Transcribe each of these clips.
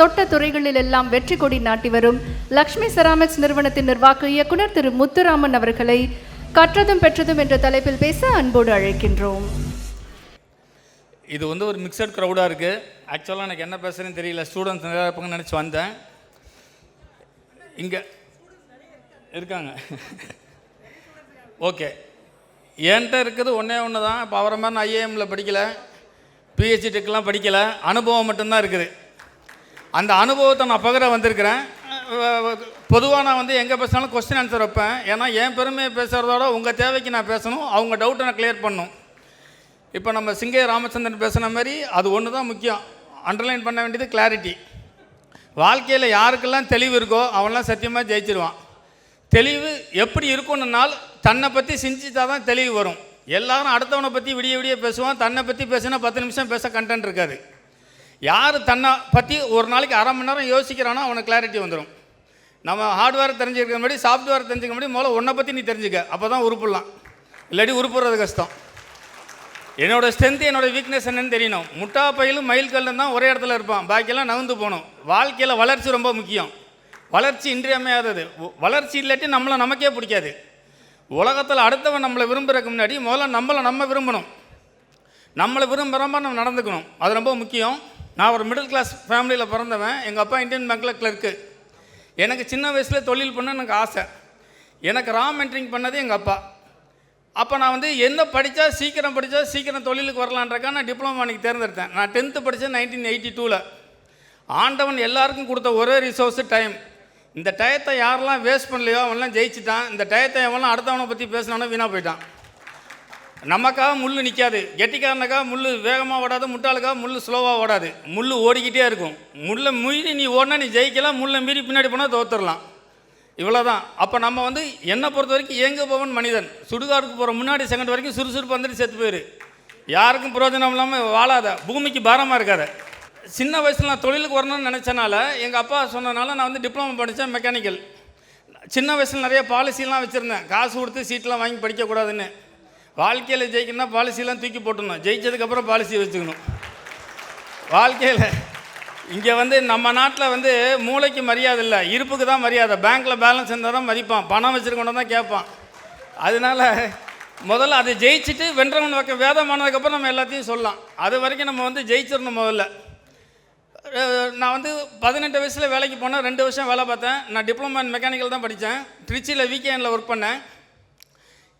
தொட்ட துறைகளில் எல்லாம் வெற்றி கொடி நாட்டி வரும் லக்ஷ்மி செராமிக்ஸ் நிறுவனத்தின் நிர்வாக இயக்குனர் திரு முத்துராமன் அவர்களை கற்றதும் பெற்றதும் என்ற தலைப்பில் பேச அன்போடு அழைக்கின்றோம். இது வந்து ஒரு மிக்சட் க்ரௌடாக இருக்குது ஆக்சுவலாக எனக்கு என்ன பேசுகிறேன்னு தெரியல. ஸ்டூடெண்ட்ஸ் நிறையா இருப்பாங்கன்னு நினச்சி வந்தேன். இங்கே இருக்காங்க. ஓகே என்கிட்ட இருக்குது ஒன்றே ஒன்று தான் இப்போ அவரை மாதிரி நான் ஐஏஎம்மில் படிக்கலை. பிஹெச்டி டெக்லாம் படிக்கலை. அனுபவம் மட்டும்தான் இருக்குது. அந்த அனுபவத்தை நான் பகிர வந்திருக்கிறேன். பொதுவாக நான் வந்து எங்கே பேசினாலும் கொஸ்டின் ஆன்சர் வைப்பேன். ஏன்னா என் பெருமையை பேசுகிறதோட உங்கள் தேவைக்கு நான் பேசணும். அவங்க டவுட்டை நான் கிளியர் பண்ணும் இப்போ நம்ம சிங்கை ராமச்சந்திரன் பேசுன மாதிரி அது ஒன்று தான் முக்கியம். அண்டர்லைன் பண்ண வேண்டியது கிளாரிட்டி வாழ்க்கையில் யாருக்கெல்லாம் தெளிவு இருக்கோ அவன்லாம் சத்தியமாக ஜெயிச்சிருவான். தெளிவு எப்படி இருக்கணும்னால் தன்னை பற்றி சிந்திச்சா தான் தெளிவு வரும். எல்லாரும் அடுத்தவனை பற்றி விடிய விடிய பேசுவான். தன்னை பற்றி பேசினா பத்து நிமிஷம் பேச கண்டென்ட் இருக்காது. யார் தன்னை பற்றி ஒரு நாளைக்கு அரை மணி நேரம் யோசிக்கிறானோ அவனுக்கு கிளாரிட்டி வந்துடும் நம்ம ஹார்ட்வேர் தெரிஞ்சுக்கிற மாதிரி சாஃப்ட்வேர் தெரிஞ்சுக்க முடியும் முதல்ல உன்னை பற்றி நீ தெரிஞ்சுக்க. அப்போ தான் உருப்பிடலாம். இல்லாட்டி உருப்புறது கஷ்டம். என்னோடய ஸ்ட்ரென்த் என்னோடய வீக்னஸ் என்னன்னு தெரியணும். முட்டா பயிலும் மயில் கல்லும் தான் ஒரே இடத்துல இருப்பான். பாக்கியெல்லாம் நகர்ந்து போகணும். வாழ்க்கையில் வளர்ச்சி ரொம்ப முக்கியம். வளர்ச்சி இன்றியமையாதது. வளர்ச்சி இல்லாட்டி நம்மளை நமக்கே பிடிக்காது. உலகத்தில் அடுத்தவன் நம்மளை விரும்புறதுக்கு முன்னாடி முதல்ல நம்மளை நம்ம விரும்பணும். நம்மளை விரும்புகிற நம்ம நடந்துக்கணும். அது ரொம்ப முக்கியம். நான் ஒரு மிடில் கிளாஸ் ஃபேமிலியில் பிறந்தவன். எங்கள் அப்பா இந்தியன் பேங்க்கில் கிளர்க்கு எனக்கு சின்ன வயசில் தொழில் பண்ண எனக்கு ஆசை. எனக்கு ரா மென்டரிங் பண்ணது எங்கள் அப்பா. அப்போ நான் வந்து என்ன படித்தா சீக்கிரம் படித்தா சீக்கிரம் தொழிலுக்கு வரலான்றக்கா நான் டிப்ளமா அன்றைக்கி தேர்ந்தெடுத்தேன். நான் டென்த்து படித்தேன் நைன்டீன் எயிட்டி டூவில் ஆண்டவன் எல்லாருக்கும் கொடுத்த ஒரே ரிசோர்ஸு டைம் இந்த டயத்தை யாரெல்லாம் வேஸ்ட் பண்ணலையோ அவன்லாம் ஜெயிச்சிட்டான். இந்த டயத்தை அவன்லாம் அடுத்தவனை பற்றி பேசினானோ வீணாக போயிட்டான். நமக்காக முள் நிற்காது கெட்டிக்காரனுக்காக முள் வேகமாக ஓடாது முட்டாளுக்காக முள் ஸ்லோவாக ஓடாது. முள் ஓடிக்கிட்டே இருக்கும். முள்ளை மீறி நீ ஓடினா நீ ஜெயிக்கலாம் முள்ளை மீறி பின்னாடி போனால் தோத்துடலாம். இவ்வளோதான் அப்போ நம்ம வந்து என்னை பொறுத்த வரைக்கும் எங்கே போவன் மனிதன். சுடுகாடுக்கு போகிற முன்னாடி செகண்ட் வரைக்கும் சுறுசுறுப்பு வந்துட்டு செத்து போயிரு. யாருக்கும் பிரயோஜனம் இல்லாமல் வாழாத. பூமிக்கு பாரமாக இருக்காத. சின்ன வயசில் நான் தொழிலுக்கு வரணும்னு நினச்சனால எங்கள் அப்பா சொன்னனால நான் வந்து டிப்ளமோ படித்தேன் மெக்கானிக்கல் சின்ன வயசில் நிறைய பாலிசிலாம் வச்சுருந்தேன். காசு கொடுத்து சீட்லாம் வாங்கி படிக்கக்கூடாதுன்னு வாழ்க்கையில் ஜெயிக்கணும்னா பாலிசிலாம் தூக்கி போட்டுடணும். ஜெயிச்சதுக்கப்புறம் பாலிசி வச்சுக்கணும். வாழ்க்கையில் இங்கே வந்து நம்ம நாட்டில் வந்து மூளைக்கு மரியாதை இல்லை. இருப்புக்கு தான் மரியாதை. பேங்க்கில் பேலன்ஸ் இருந்தால் தான் மதிப்பான். பணம் வச்சுருக்கணும் தான் கேட்பான். அதனால முதல்ல அதை ஜெயிச்சுட்டு வென்றவன் பக்கம் வேதமானதுக்கப்புறம் நம்ம எல்லாத்தையும் சொல்லலாம். அது வரைக்கும் நம்ம வந்து ஜெயிச்சிடணும் முதல்ல. நான் வந்து பதினெட்டு வயசில் வேலைக்கு போனேன். ரெண்டு வருஷம் வேலை பார்த்தேன். நான் டிப்ளமா இன் மெக்கானிக்கல் தான் படித்தேன். திருச்சியில் வீக்கெண்டில் ஒர்க் பண்ணேன்.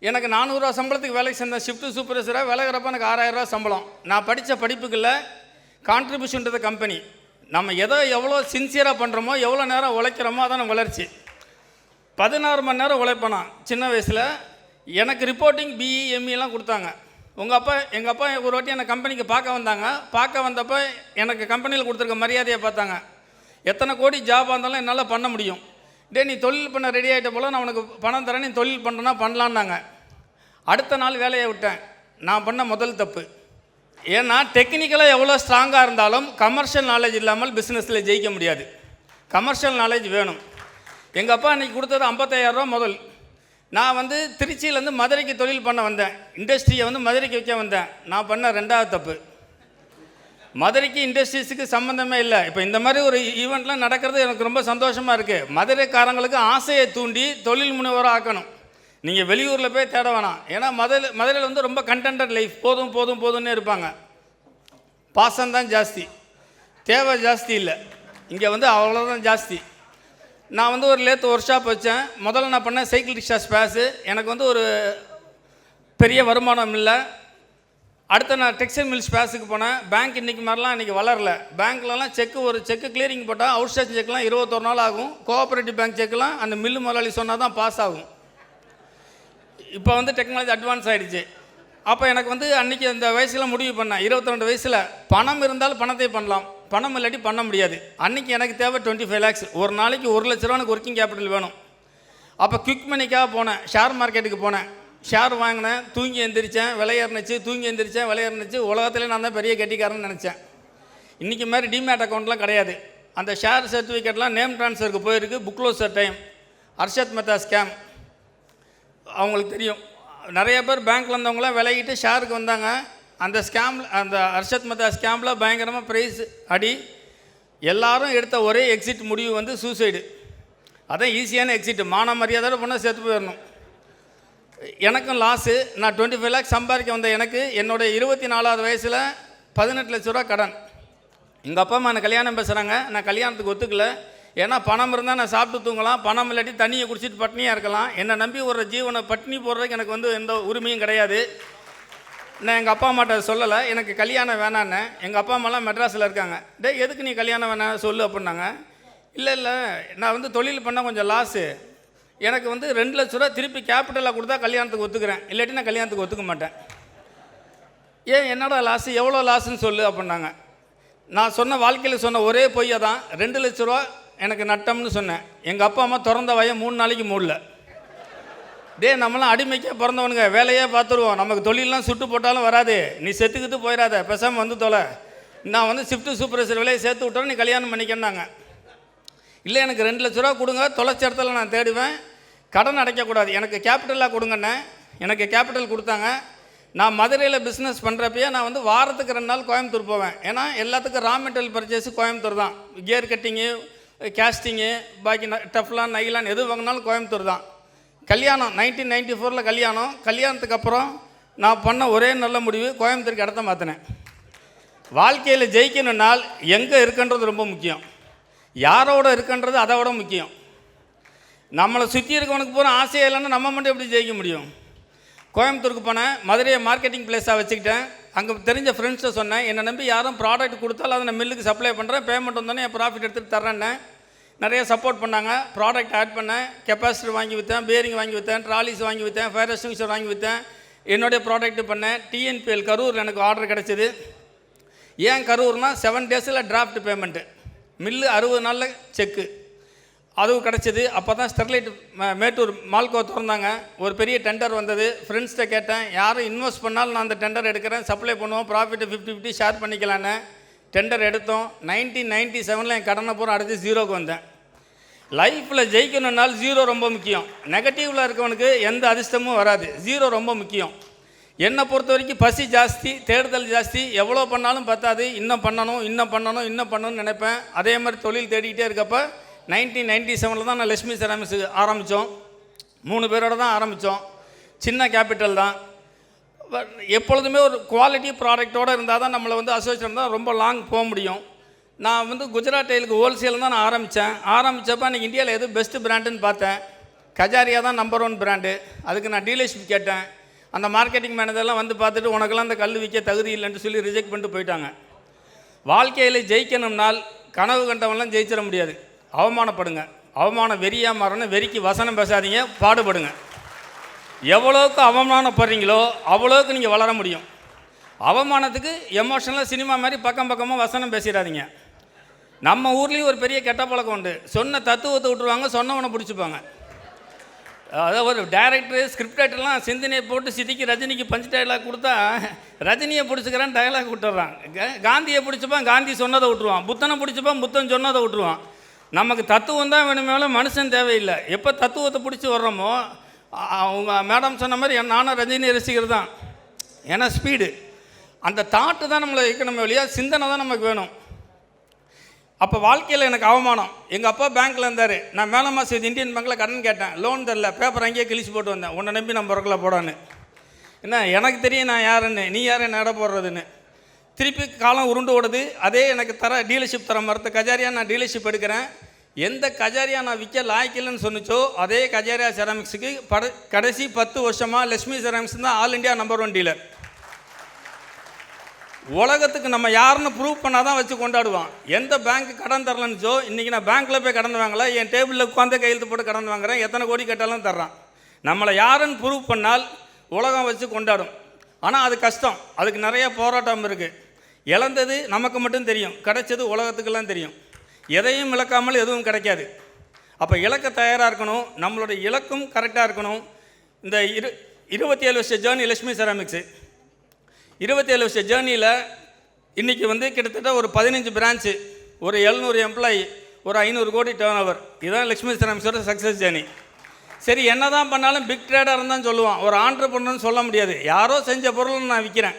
எனக்கு நானூறுரூவா சம்பளத்துக்கு வேலைக்கு சேர்ந்தேன் ஷிஃப்ட்டு சூப்பர்வைசராக விலகிறப்ப எனக்கு ஆறாயிரரூவா சம்பளம். நான் படித்த படிப்புக்குள்ள கான்ட்ரிபியூஷன் டு கம்பெனி நம்ம எதை எவ்வளோ சின்சியராக பண்ணுறோமோ எவ்வளோ நேரம் உழைக்கிறோமோ அதான் வளர்ச்சி. பதினாறு மணி நேரம் உழைப்பேனா? சின்ன வயசில் எனக்கு ரிப்போர்ட்டிங் பிஇ எம்இலாம் கொடுத்தாங்க. உங்கள் அப்பா எங்கள் அப்பா ஒரு வாட்டி என்னை கம்பெனிக்கு பார்க்க வந்தாங்க. பார்க்க வந்தப்போ எனக்கு கம்பெனியில் கொடுத்துருக்க மரியாதையை பார்த்தாங்க. எத்தனை கோடி ஜாப் இருந்தாலும் என்னால் பண்ண முடியும். டே நீ தொழில் பண்ண ரெடி ஆகிட்ட போல் நான் உனக்கு பணம் தரேன் நீ தொழில் பண்ணுறேன்னா பண்ணலான்னாங்க. அடுத்த நாள் வேலையை விட்டேன். நான் பண்ண முதல் தப்பு. ஏன்னா டெக்னிக்கலாக எவ்வளோ ஸ்ட்ராங்காக இருந்தாலும் கமர்ஷியல் நாலேஜ் இல்லாமல் பிஸ்னஸில் ஜெயிக்க முடியாது. கமர்ஷியல் நாலேஜ் வேணும். எங்கள் அப்பா அன்றைக்கி கொடுத்தது 55000 ரூபா முதல். நான் வந்து திருச்சியிலேருந்து மதுரைக்கு தொழில் பண்ண வந்தேன். இண்டஸ்ட்ரியை வந்து மதுரைக்கு வைக்க வந்தேன். நான் பண்ண ரெண்டாவது தப்பு. மதுரைக்கு இண்டஸ்ட்ரீஸுக்கு சம்மந்தமே இல்லை. இப்போ இந்த மாதிரி ஒரு ஈவெண்ட்லாம் நடக்கிறது எனக்கு ரொம்ப சந்தோஷமாக இருக்குது மதுரைக்காரங்களுக்கு ஆசையை தூண்டி தொழில் முனைவராக ஆக்கணும். நீங்கள் வெளியூரில் போய் தேட வேணாம். ஏன்னா மதுரை மதுரையில் வந்து ரொம்ப கண்டென்டட் லைஃப் போதும் போதும் போதும்னே இருப்பாங்க. பாசம் தான் ஜாஸ்தி. தேவை ஜாஸ்தி இல்லை. இங்கே வந்து அவ்வளோதான் ஜாஸ்தி. நான் வந்து ஒரு லேத்து ஒர்க் ஷாப் வச்சேன். முதல்ல நான் பண்ணேன் சைக்கிள் ரிக்ஷா ஸ்பேஸு எனக்கு வந்து ஒரு பெரிய வருமானம் இல்லை. அடுத்து நான் டெக்ஸ்டைல் மில்ஸ் பேஸுக்கு போனேன். பேங்க் இன்றைக்கி மாதிரிலாம் இன்றைக்கி வளரல. பேங்க்லலாம் செக்கு ஒரு செக்கு கிளியரிங் போட்டால் அவுட் ஸ்டேஷன் செக்லாம் இருபத்தொரு நாள் ஆகும். கோஆப்ரேட்டிவ் பேங்க் செக்லாம் அந்த மில்லு முதலாளி சொன்னால் தான் பாஸ் ஆகும். இப்போ வந்து டெக்னாலஜி அட்வான்ஸ் ஆகிடுச்சு அப்போ எனக்கு வந்து அன்றைக்கி அந்த வயசில் முடிவு பண்ணேன். 22 வயசில் பணம் இருந்தால் பணத்தை பண்ணலாம். பணம் இல்லாட்டி பண்ண முடியாது. அன்றைக்கி எனக்கு தேவை டுவெண்ட்டி ஃபைவ் லேக்ஸ் ஒரு நாளைக்கு ஒரு லட்ச ரூபா எனக்கு ஒர்க்கிங் கேபிட்டல் வேணும். அப்போ குவிக் மணிக்காக போனேன். ஷேர் மார்க்கெட்டுக்கு போனேன். ஷேர் வாங்கினேன் தூங்கி எந்திரிச்சேன் விலையேறினுச்சு தூங்கி எந்திரிச்சேன் விலையேறினுச்சு உலகத்துலேயே நான் தான் பெரிய கெட்டிக்காரன்னு நினச்சேன். இன்றைக்கி மாதிரி டிமேட் அக்கௌண்ட்லாம் கிடையாது. அந்த ஷேர் சர்டிஃபிகேட்லாம் நேம் ட்ரான்ஸ்ஃபருக்கு போயிருக்கு book closure time Harshad Mehta scam அவங்களுக்கு தெரியும். நிறைய பேர் பேங்க்ல இருந்தவங்களாம் விலகிட்டு ஷேருக்கு வந்தாங்க. அந்த ஸ்கேமில் அந்த அர்ஷத் மெத்தா ஸ்கேமில் பயங்கரமாக ப்ரைஸ் அடி. எல்லாரும் எடுத்த ஒரே எக்ஸிட் முடிவு வந்து சூசைடு அதான் ஈஸியான எக்ஸிட் மான மரியாதையோட பண்ணால் சேர்த்து போயிடணும். எனக்கும் லாஸு நான் டுவெண்ட்டி ஃபைவ் லேக்ஸ் சம்பாதிக்க வந்த எனக்கு என்னுடைய இருபத்தி நாலாவது வயசில் பதினெட்டு லட்ச ரூபா கடன். எங்கள் அப்பா அம்மா என்ன கல்யாணம் பேசுகிறாங்க நான் கல்யாணத்துக்கு ஒத்துக்கல. ஏன்னா பணம் இருந்தால் நான் சாப்பிட்டு தூங்கலாம். பணம் இல்லாட்டி தண்ணியை குடிச்சிட்டு பட்னியாக இருக்கலாம். என்னை நம்பி ஒரு ஜீவனை பட்னி போடுறதுக்கு எனக்கு வந்து எந்த உரிமையும் கிடையாது. நான் எங்கள் அப்பா அம்மாட்ட சொல்லலை. எனக்கு கல்யாணம் வேணான்னு. எங்கள் அப்பா அம்மாலாம் மெட்ராஸில் இருக்காங்க. டே எதுக்கு நீ கல்யாணம் வேணாம் சொல்லு அப்படின்னாங்க. இல்லை இல்லை. நான் வந்து தொழில் பண்ணால் கொஞ்சம் லாஸு எனக்கு வந்து ரெண்டு லட்ச ரூபா திருப்பி கேபிட்டலாக கொடுத்தா கல்யாணத்துக்கு ஒத்துக்கிறேன். இல்லாட்டி நான் கல்யாணத்துக்கு ஒத்துக்க மாட்டேன். ஏன் என்னடா லாஸு எவ்வளோ லாஸுன்னு சொல்லு அப்படின்னாங்க. நான் சொன்ன வாழ்க்கையில் சொன்ன ஒரே பொய்யை தான். ரெண்டு லட்ச ரூபா எனக்கு நட்டம்னு சொன்னேன். எங்கள் அப்பா அம்மா திறந்த வயம் மூணு நாளைக்கு மூடல. டே நம்மளாம் அடிமைக்கே பிறந்தவனுங்க. வேலையே பார்த்துருவோம். நமக்கு தொழிலெலாம் சுட்டு போட்டாலும் வராது. நீ செத்துக்கிட்டு போயிடாத. பெசாமல் வந்து தொலை. நான் வந்து ஷிஃப்ட்டு சூப்பர்வைசர் வேலையை சேர்த்து விட்டோம் நீ கல்யாணம் பண்ணிக்கன்னாங்க. இல்லை எனக்கு ரெண்டு லட்ச ரூபா கொடுங்க தொலைச்ச இடத்துல நான் தேடுவேன். கடன் அடைக்கக்கூடாது. எனக்கு கேபிட்டலாக கொடுங்கண்ணே. எனக்கு கேபிட்டல் கொடுத்தாங்க. நான் மதுரையில் பிஸ்னஸ் பண்ணுறப்பயே நான் வந்து வாரத்துக்கு ரெண்டு நாள் கோயம்புத்தூர் போவேன். ஏன்னா எல்லாத்துக்கும் ரா மெட்டீரியல் பர்ச்சேஸு கோயம்புத்தூர் தான். கியர் கட்டிங்கு கேஸ்டிங்கு பாக்கி டஃப்லான் நைலான் எது வாங்கினாலும் கோயம்புத்தூர் தான். கல்யாணம் நைன்டீன் நைன்டி ஃபோரில் கல்யாணம். கல்யாணத்துக்கு அப்புறம் நான் பண்ண ஒரே நல்ல முடிவு கோயம்புத்தூருக்கு இடத்த மாற்றினேன் வாழ்க்கையில் ஜெயிக்கணும்னால் எங்கே இருக்குன்றது ரொம்ப முக்கியம். யாரோட இருக்குன்றது அதை விட முக்கியம். நம்மளை சுற்றி இருக்கவனுக்கு பூரா ஆசையே இல்லைன்னா நம்ம மட்டும் எப்படி ஜெயிக்க முடியும்? கோயம்புத்தூருக்கு போனேன் மதுரையை மார்க்கெட்டிங் பிளேஸாக வச்சுக்கிட்டேன். அங்கே தெரிஞ்ச ஃப்ரெண்ட்ஸை சொன்னேன் என்னை நம்பி யாரும் ப்ராடக்ட் கொடுத்தாலும் அதை நான் மில்லுக்கு சப்ளை பண்ணுறேன் பேமெண்ட் வந்தோடனே என் ப்ராஃபிட் எடுத்துகிட்டு தர்றேன்னே நிறைய சப்போர்ட் பண்ணாங்க. ப்ராடக்ட் ஆட் பண்ணேன். கெப்பாசிட்டர் வாங்கி விற்றேன் பேரிங் வாங்கி விற்றேன் ட்ராலிஸ் வாங்கி விற்றேன் ஃபயர் எக்ஸ்டிங்ஷர் வாங்கி விற்றேன் என்னுடைய ப்ராடக்ட் பண்ணேன். டிஎன்பிஎல் கரூர் எனக்கு ஆர்டர் கிடச்சிது. ஏன் கரூர்னால் செவன் டேஸில் டிராஃப்ட் பேமெண்ட்டு மில்லு அறுபது நாளில் செக்கு. அதுவும் கிடச்சிது. அப்போ தான் ஸ்டெர்லைட் மேட்டூர் மால்கோ திறந்தாங்க. ஒரு பெரிய டெண்டர் வந்தது. ஃப்ரெண்ட்ஸ்கிட்ட கேட்டேன் யாரும் இன்வெஸ்ட் பண்ணாலும் நான் அந்த டெண்டர் எடுக்கிறேன். சப்ளை பண்ணுவோம். ப்ராஃபிட்டு ஃபிஃப்டி ஃபிஃப்டி ஷேர் பண்ணிக்கலான்னு. டெண்டர் எடுத்தோம். நைன்டீன் நைன்ட்டி செவனில் என் கடனை பூரா அடித்து ஜீரோக்கு வந்தேன். லைஃப்பில் ஜெயிக்கணுன்னால் ஜீரோ ரொம்ப முக்கியம். நெகட்டிவில் இருக்கவனுக்கு எந்த அதிர்ஷ்டமும் வராது. ஜீரோ ரொம்ப முக்கியம். என்னை பொறுத்த வரைக்கும் பசி ஜாஸ்தி தேடுதல் ஜாஸ்தி. எவ்வளோ பண்ணாலும் பத்தாது. இன்னும் பண்ணணும் இன்னும் பண்ணணும் இன்னும் பண்ணணும்னு நினைப்பேன். அதே மாதிரி தொழில் தேடிக்கிட்டே இருக்கப்போ நைன்டீன் நைன்டி செவனில் தான் நான் லட்சுமி செராமிக்ஸ் ஆரம்பித்தோம். மூணு பேரோட தான் ஆரம்பித்தோம். சின்ன கேபிட்டல் தான். எப்பொழுதுமே ஒரு குவாலிட்டி ப்ராடக்ட்டோடு இருந்தால் தான் நம்மளை வந்து அசோசியேஷன் தான் ரொம்ப லாங் போக முடியும். நான் வந்து குஜராத் டெயிலுக்கு ஹோல்சேல் தான் நான் ஆரம்பித்தேன். ஆரம்பித்தப்ப அன்றைக்கி இந்தியாவில் எது பெஸ்ட்டு பிராண்டுன்னு பார்த்தேன். கஜாரியா தான் நம்பர் ஒன் பிராண்டு அதுக்கு நான் டீலர்ஷிப் கேட்டேன். அந்த மார்க்கெட்டிங் மேனேஜர்லாம் வந்து பார்த்துட்டு உனக்கெல்லாம் அந்த கல் விற்க தகுதி இல்லைன்னு சொல்லி ரிஜெக்ட் பண்ணிட்டு போயிட்டாங்க. வாழ்க்கையில் ஜெயிக்கணும்னால் கனவு கண்டவன்லாம் ஜெயிச்சிட முடியாது. அவமானப்படுங்க. அவமானம் வெறியாக மாறணும். வெறிக்கு வசனம் பேசாதீங்க. பாடுபடுங்க. எவ்வளோக்கு அவமானப்படுறீங்களோ அவ்வளோக்கு நீங்கள் வளர முடியும். அவமானத்துக்கு எமோஷனலாக சினிமா மாதிரி பக்கம் பக்கமாக வசனம் பேசிடாதீங்க. நம்ம ஊர்லேயும் ஒரு பெரிய கெட்ட பழக்கம் உண்டு. சொன்ன தத்துவத்தை விட்டுருவாங்க சொன்னவனை பிடிச்சிப்பாங்க. அதாவது ஒரு டேரக்டர் ஸ்கிரிப்ட் ரைட்டர்லாம் சிந்தனையை போட்டு சிதிக்கு ரஜினிக்கு பஞ்ச் டைலாக் கொடுத்தா ரஜினியை பிடிச்சிக்கிறான் டயலாக் விட்டுறான். காந்தியை பிடிச்சப்பான் காந்தி சொன்னதை விட்டுருவான். புத்தனை பிடிச்சப்பான் புத்தன் சொன்னதை விட்டுருவான். நமக்கு தத்துவம் தான் வேணுமே மனுஷன் தேவையில்லை. எப்போ தத்துவத்தை பிடிச்சி வர்றோமோ அவங்க மேடம் சொன்ன மாதிரி என் நானும் ரஜினி ரசிகர் தான். ஏன்னா ஸ்பீடு அந்த தாட்டு தான் நம்மளை வைக்கணுமே வழியாக சிந்தனை தான் நமக்கு வேணும். அப்போ வாழ்க்கையில் எனக்கு அவமானம். எங்கள் அப்பா பேங்க்கில் இருந்தார். நான் மேலமா செய்து இந்தியன் பேங்க்கில் கடன் கேட்டேன். லோன் தரல. பேப்பர் அங்கேயே கிழிச்சு போட்டு வந்தேன். உன்னை நம்பி நம்ம பிறக்கல போடான்னு. என்ன எனக்கு தெரியும் நான் யாருன்னு. நீ யார்? என்ன இட போடுறதுன்னு. திருப்பி காலம் உருண்டு ஓடுது. அதே எனக்கு தர டீலர்ஷிப் தர மறுத்த கஜாரியா நான் டீலர்ஷிப் எடுக்கிறேன். எந்த கஜாரியா நான் விற்க லாய்க்கில்லைன்னு சொன்னிச்சோ அதே கஜாரியா செராமிக்ஸுக்கு பட கடைசி பத்து வருஷமாக லட்சுமி செராமிக்ஸ் தான் all India number one dealer உலகத்துக்கு நம்ம யாருன்னு ப்ரூவ் பண்ணால் தான் வச்சு கொண்டாடுவான். எந்த பேங்க் கடன் தரலன்னுச்சோ இன்றைக்கி நான் பேங்க்கில் போய் கடன் வாங்கலை என் டேபிளில் உட்காந்து கையெழுத்து போட்டு கடன் வாங்குறேன் எத்தனை கோடி கேட்டாலும் தர்றான். நம்மளை யாருன்னு ப்ரூவ் பண்ணால் உலகம் வச்சு கொண்டாடும். ஆனால் அது கஷ்டம். அதுக்கு நிறைய போராட்டம் இருக்குது இழந்தது நமக்கு மட்டும் தெரியும். கிடைச்சது உலகத்துக்கெல்லாம் தெரியும். எதையும் இழக்காமல் எதுவும் கிடைக்காது. அப்போ இலக்க தயாராக இருக்கணும். நம்மளுடைய இலக்கும் கரெக்டாக இருக்கணும். இந்த இரு இருபத்தி ஏழு வருஷ ஜேர்னி லட்சுமி செராமிக்ஸு இருபத்தேழு வருஷ ஜேர்னியில் இன்றைக்கி வந்து கிட்டத்தட்ட ஒரு பதினஞ்சு பிரான்ச்சு ஒரு எழுநூறு எம்ப்ளாயி ஒரு ஐநூறு கோடி டேர்ன் ஓவர் இதுதான் லக்ஷ்மி செராமிக்ஸோட சக்ஸஸ் ஜேர்னி சரி என்ன தான் பண்ணாலும் பிக் ட்ரேடர் தான் சொல்லுவான். ஒரு ஆண்டர்பனர்னு சொல்ல முடியாது. யாரோ செஞ்ச பொருள் நான் விற்கிறேன்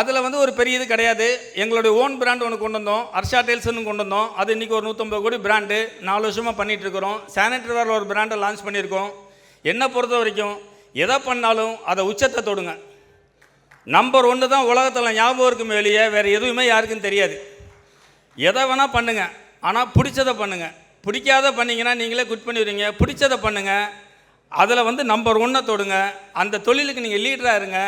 அதில் வந்து ஒரு பெரிய இது கிடையாது. எங்களுடைய ஓன் பிராண்ட் ஒன்று கொண்டு வந்தோம். ஹர்ஷா டெயில்ஸ்னு கொண்டு வந்தோம். அது இன்றைக்கி ஒரு நூற்றம்பது கோடி பிராண்டு நாலு வருஷமாக பண்ணிகிட்ருக்கிறோம் சானிட்டரி ஒரு பிராண்டை லான்ச் பண்ணியிருக்கோம். என்னை பொறுத்த வரைக்கும் எதை பண்ணாலும் அதை உச்சத்தை தொடுங்க. நம்பர் ஒன்று தான் உலகத்தில் ஞாபகம் இருக்கும் வெளியே வேறு எதுவுமே யாருக்கும் தெரியாது. எதை வேணால் பண்ணுங்கள் ஆனால் பிடிச்சதை பண்ணுங்கள் பிடிக்காத பண்ணீங்கன்னா நீங்களே குட் பண்ணிடுவீங்க. பிடிச்சதை பண்ணுங்கள் அதில் வந்து நம்பர் ஒன்றை தொடுங்க. அந்த தொழிலுக்கு நீங்கள் லீடராக இருங்க.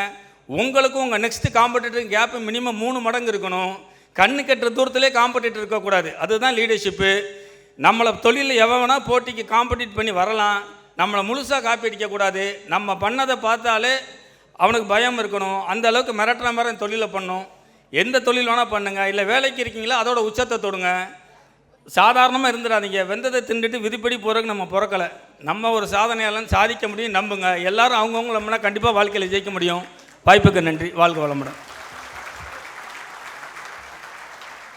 உங்களுக்கும் உங்கள் நெக்ஸ்ட்டு காம்படிட்டர் கேப்பு மினிமம் மூணு மடங்கு இருக்கணும். கண்ணு கட்டுற தூரத்துலேயே காம்படிட்டர் இருக்கக்கூடாது. அதுதான் லீடர்ஷிப்பு நம்மளை தொழிலில் எவன் வேணால் போட்டிக்கு காம்படிட் பண்ணி வரலாம். நம்மளை முழுசாக காப்பி அடிக்கக்கூடாது. நம்ம பண்ணதை பார்த்தாலே அவனுக்கு பயம் இருக்கணும். அந்த அளவுக்கு மிரட்டுற மாதிரி தொழிலை பண்ணும். எந்த தொழில் வேணால் பண்ணுங்கள் இல்லை வேலைக்கு இருக்கீங்களோ அதோட உச்சத்தை தொடுங்க. சாதாரணமாக இருந்துடாதீங்க. வெந்ததை தின்றுட்டு விதிப்படி போகிறதுக்கு நம்ம பிறக்கலை. நம்ம ஒரு சாதனையாளன் சாதிக்க முடியும் நம்புங்க. எல்லாரும் அவங்கவுங்க நம்மனா கண்டிப்பாக வாழ்க்கையில் ஜெயிக்க முடியும். வாய்ப்புக்கு நன்றி. வாழ்க வளமுடன்.